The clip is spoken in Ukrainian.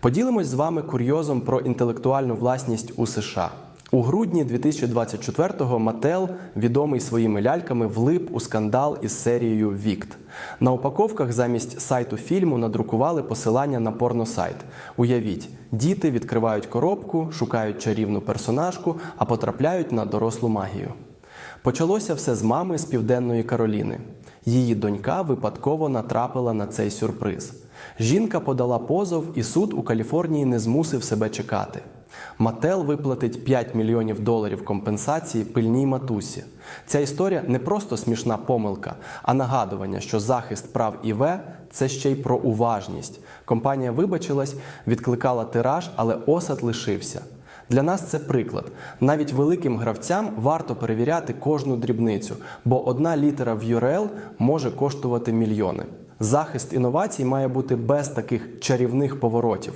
Поділимось з вами курйозом про інтелектуальну власність у США. У грудні 2024-го Мател, відомий своїми ляльками, влип у скандал із серією Вікт. На упаковках замість сайту фільму надрукували посилання на порносайт. Уявіть, діти відкривають коробку, шукають чарівну персонажку, а потрапляють на дорослу магію. Почалося все з мами з південної Кароліни. Її донька випадково натрапила на цей сюрприз. Жінка подала позов, і суд у Каліфорнії не змусив себе чекати. Мател виплатить 5 мільйонів доларів компенсації пильній матусі. Ця історія не просто смішна помилка, а нагадування, що захист прав ІВ це ще й про уважність. Компанія вибачилась, відкликала тираж, але осад лишився. Для нас це приклад. Навіть великим гравцям варто перевіряти кожну дрібницю, бо одна літера в URL може коштувати мільйони. Захист інновацій має бути без таких чарівних поворотів.